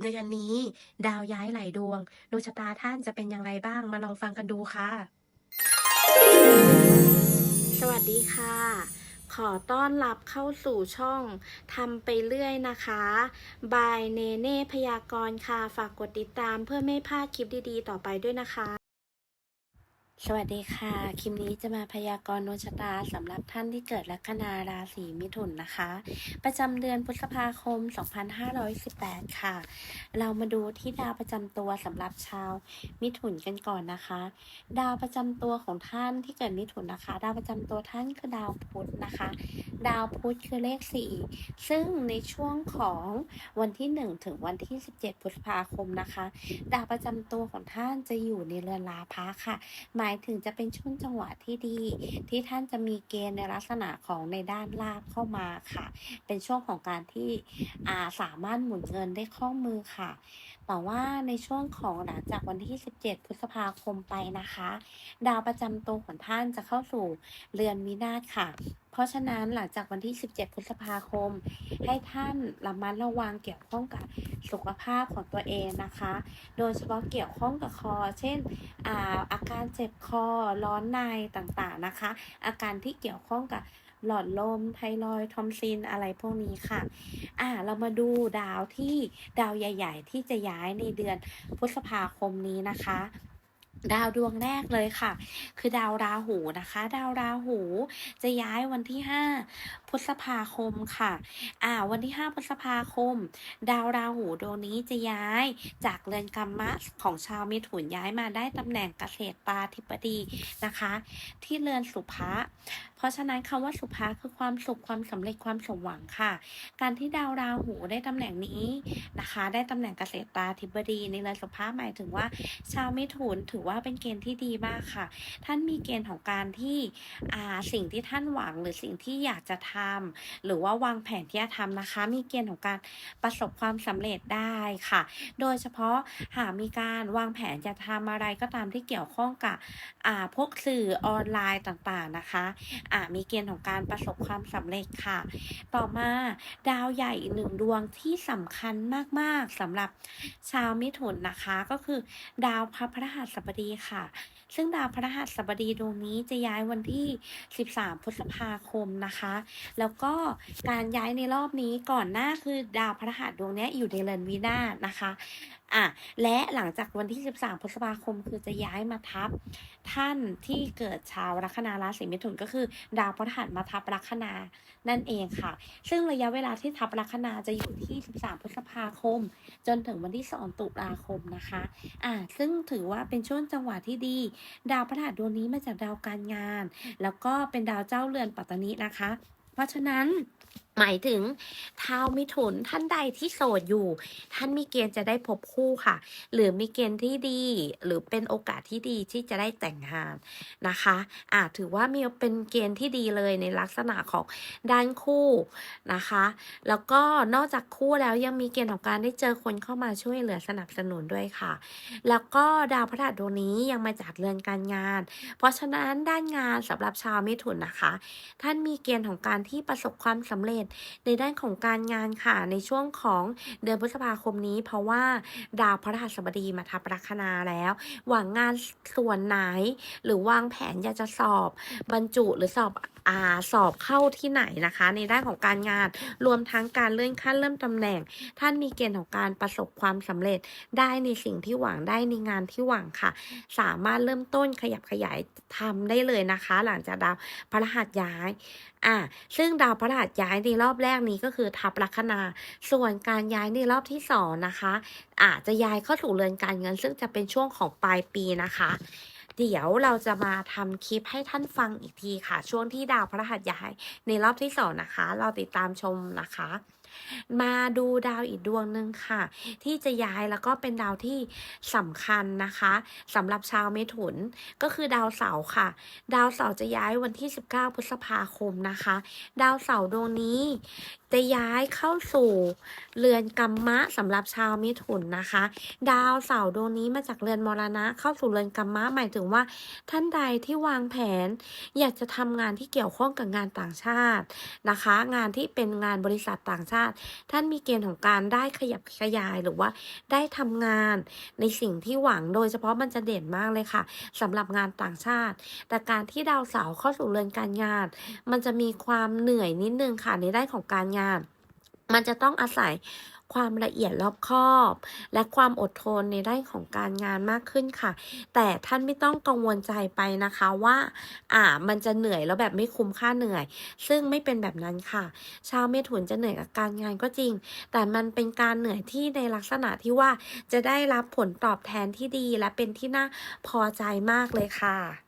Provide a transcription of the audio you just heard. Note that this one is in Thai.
เดือนนี้ ดาวย้ายหลายดวงดวงชะตาท่านจะเป็นอย่างไรบ้าง มาลองฟังกันดูค่ะ สวัสดีค่ะ ขอต้อนรับเข้าสู่ช่องทำไปเรื่อยนะคะบายเนเน่พยากรณ์ค่ะ ฝากกดติดตามเพื่อไม่พลาดคลิปดีๆ ต่อไปด้วยนะคะ สวัสดีค่ะ คลิปนี้จะมาพยากรณ์ดวงชะตาสำหรับท่านที่เกิดลัคนาราศีมิถุนนะคะ ประจำเดือนพฤษภาคม 2518 ค่ะ เรามาดูที่ดาวประจำตัวสำหรับชาวมิถุนกันก่อนนะคะ ดาวประจำตัวของท่านที่เกิดมิถุนนะคะ ดาวประจำตัวท่านคือดาวพุธนะคะ ดาวพุธคือเลข 4 ซึ่งในช่วงของวันที่ 1 ถึงวันที่ 17 พฤษภาคมนะคะ ดาวประจำตัวของท่านจะอยู่ในเรือนลาภะค่ะหมายถึงจะเป็นช่วงจังหวะที่ดี ที่ท่านจะมีเกณฑ์ในลักษณะของในด้านลาบเข้ามาค่ะ เป็นช่วงของการที่อาสามารถหมุนเงินได้คล่องมือค่ะแต่ว่าในช่วงของหลังจากวันที่ 17 พฤษภาคมไปนะคะ ดาวประจำตัวของท่านจะเข้าสู่เรือนวินาศค่ะ เพราะฉะนั้นหลังจากวันที่ 17 พฤษภาคม ให้ท่านระมัดระวังเกี่ยวข้องกับสุขภาพของตัวเองนะคะ โดยเฉพาะเกี่ยวข้องกับคอ เช่นอาอาการเจ็บคอร้อนในต่างๆนะคะ อาการที่เกี่ยวข้องกับ หลอดลมไทรอยทอมซินอะไรพวกนี้ค่ะ อ่า เรามาดูดาวที่ดาวใหญ่ ๆ ที่จะย้ายในเดือนพฤษภาคมนี้นะคะ ดาวดวงแรกเลยค่ะ คือดาวราหูนะคะ ดาวราหูจะย้ายวันที่ 5 พฤษภาคมค่ะ อ่า วันที่ 5 พฤษภาคม ดาวราหูดวงนี้จะย้ายจากเรือนกรรมะของชาวมิถุนย้ายมาได้ตำแหน่งเกษตรตาธิบดีนะคะ ที่เรือนสุภะเพราะฉะนั้นคำว่าสุภะคือความสุขความสำเร็จความสมหวังค่ะ การที่ดาวราหูได้ตำแหน่งนี้นะคะ ได้ตำแหน่งเกษตรตาธิบดีในเรือนสุภะหมายถึงว่าชาวมิถุนถือว่า่าเป็นเกณฑ์ที่ดีมากค่ะ ท่านมีเกณฑ์ของการที่สิ่งที่ท่านหวังหรือสิ่งที่อยากจะทำหรือว่าวางแผนที่จะทำนะคะ มีเกณฑ์ของการประสบความสำเร็จได้ค่ะ โดยเฉพาะหากมีการวางแผนจะทำอะไรก็ตามที่เกี่ยวข้องกับพวกสื่อออนไลน์ต่างๆนะคะมีเกณฑ์ของการประสบความสำเร็จค่ะ ต่อมาดาวใหญ่หนึ่งดวงที่สำคัญมากๆสำหรับชาวมิถุนนะคะก็คือ ดาวพระพฤหัสบดีค่ะ ซึ่งดาวพฤหัสบดีดวงนี้จะย้ายวันที่ 13 พฤษภาคมนะคะ แล้วก็การย้ายในรอบนี้ก่อนหน้าคือดาวพฤหัสดวงนี้อยู่ในเรือนวินาศนะคะ อะและหลังจากวันที่ 13 พฤษภาคมคือจะย้ายมาทับ ท่านที่เกิดชาวลัคนาราศีมิถุนก็คือ ดาวพฤหัสมาทับลัคนานั่นเองค่ะ ซึ่งระยะเวลาที่ทับลัคนาจะอยู่ที่ 13 พฤษภาคม จนถึงวันที่ 2 ตุลาคมนะคะอ่าซึ่งถือว่าเป็นช่วงจังหวะที่ดี ดาวพฤหัสดวงนี้มาจากดาวการงาน แล้วก็เป็นดาวเจ้าเรือนปัตตานีนะคะ เพราะฉะนั้นหมายถึงชามิถุนท่านใดที่โสดอยู่ ท่านมีเกณฑ์จะได้พบคู่ค่ะ หรือมีเกณฑ์ที่ดี หรือเป็นโอกาสที่ดีที่จะได้แต่งงานนะคะอ่าถือว่ามีเป็นเกณฑ์ที่ดีเลยในลักษณะของด้านคู่นะคะ แล้วก็นอกจากคู่แล้วยังมีเกณฑ์ของการได้เจอคนเข้ามาช่วยเหลือสนับสนุนด้วยค่ะ แล้วก็ดาวพฤหัสดวงนี้ยังมาจากเรือนการงาน เพราะฉะนั้นด้านงานสำหรับชาวมิถุนนะคะ ท่านมีเกณฑ์ของการที่ประสบความสำเร็จในด้านของการงานค่ะ ในช่วงของเดือนพฤษภาคมนี้ เพราะว่าดาวพฤหัสบดีมาทับลัคนาแล้ว หวังงานส่วนไหน หรือวางแผนอยากจะสอบบรรจุหรือสอบอาสอบเข้าที่ไหนนะคะ ในด้านของการงานรวมทั้งการเลื่อนขั้นเริ่มตำแหน่ง ท่านมีเกณฑ์ของการประสบความสำเร็จได้ในสิ่งที่หวังได้ในงานที่หวังค่ะ สามารถเริ่มต้นขยับขยายทำได้เลยนะคะ หลังจากดาวพฤหัสย้ายอ่าซึ่งดาวพฤหัสย้ายในรอบแรกนี้ก็คือทับลัคนา ส่วนการย้ายในรอบที่สองนะคะ อาจจะย้ายเข้าสู่เรือนการเงิน ซึ่งจะเป็นช่วงของปลายปีนะคะเดี๋ยวเราจะมาทำคลิปให้ท่านฟังอีกทีค่ะ ช่วงที่ดาวพระหัสย้ายในรอบที่สองนะคะ เราติดตามชมนะคะ มาดูดาวอีกดวงหนึ่งค่ะ ที่จะย้ายแล้วก็เป็นดาวที่สำคัญนะคะสำหรับชาวเมถุนก็คือดาวเสาร์ค่ะ ดาวเสาร์จะย้ายวันที่ 19 พฤษภาคมนะคะ ดาวเสาร์ดวงนี้จะย้ายเข้าสู่เรือนกรรมะสำหรับชาวมิถุนนะคะ ดาวเสาร์ดวงนี้มาจากเรือนมรณะ เข้าสู่เรือนกรรมะหมายถึงว่า ท่านใดที่วางแผน อยากจะทำงานที่เกี่ยวข้องกับงานต่างชาตินะคะ งานที่เป็นงานบริษัทต่างชาติาติ ท่านมีเกณฑ์ของการได้ขยับขยายหรือว่าได้ทำงานในสิ่งที่หวังโดยเฉพาะมันจะเด่นมากเลยค่ะสำหรับงานต่างชาติ แต่การที่ดาวเสาร์เข้าสู่เรือนการงาน มันจะมีความเหนื่อยนิดนึงค่ะในด้านของการงาน มันจะต้องอาศัย ความละเอียดรอบคอบ และความอดทนในด้านของการงานมากขึ้นค่ะ แต่ท่านไม่ต้องกังวลใจไปนะคะว่า อ่า มันจะเหนื่อยแล้วแบบไม่คุ้มค่าเหนื่อย ซึ่งไม่เป็นแบบนั้นค่ะ ชาวเมถุนจะเหนื่อยกับการงานก็จริง แต่มันเป็นการเหนื่อยที่ในลักษณะที่ว่าจะได้รับผลตอบแทนที่ดีและเป็นที่น่าพอใจมากเลยค่ะ